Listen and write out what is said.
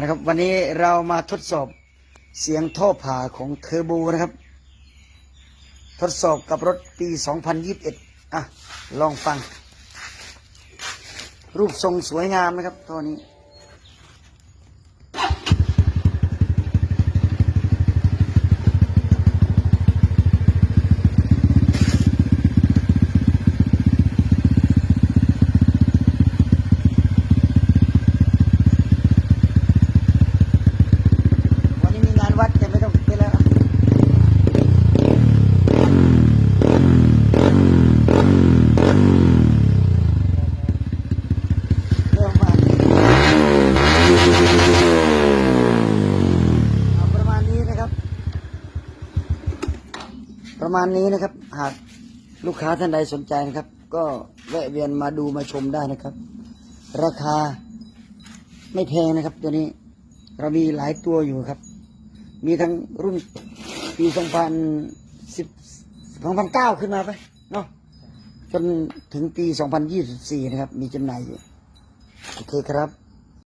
นะครับวันนี้เรามาทดสอบเสียงท่อผ่าของเทอร์โบนะครับ ทดสอบกับรถปี 2021 อะ ลองฟัง รูปทรงสวยงามนะครับตัวนี้ วันนี้มีงานวัดแต่ไม่ต้องไปแล้วเริ่มมาเอาประมาณนี้นะครับประมาณนี้นะครับ หากลูกค้าท่านใดสนใจนะครับ ก็แวะเวียนมาดูมาชมได้นะครับ ราคาไม่แพงนะครับ ตัวนี้เรามีหลายตัวอยู่ครับ มีทั้งรุ่นปี2010 2009ขึ้นมาไปเนาะจนถึงปี2024นะครับ มีจำหน่ายอยู่โอเคครับ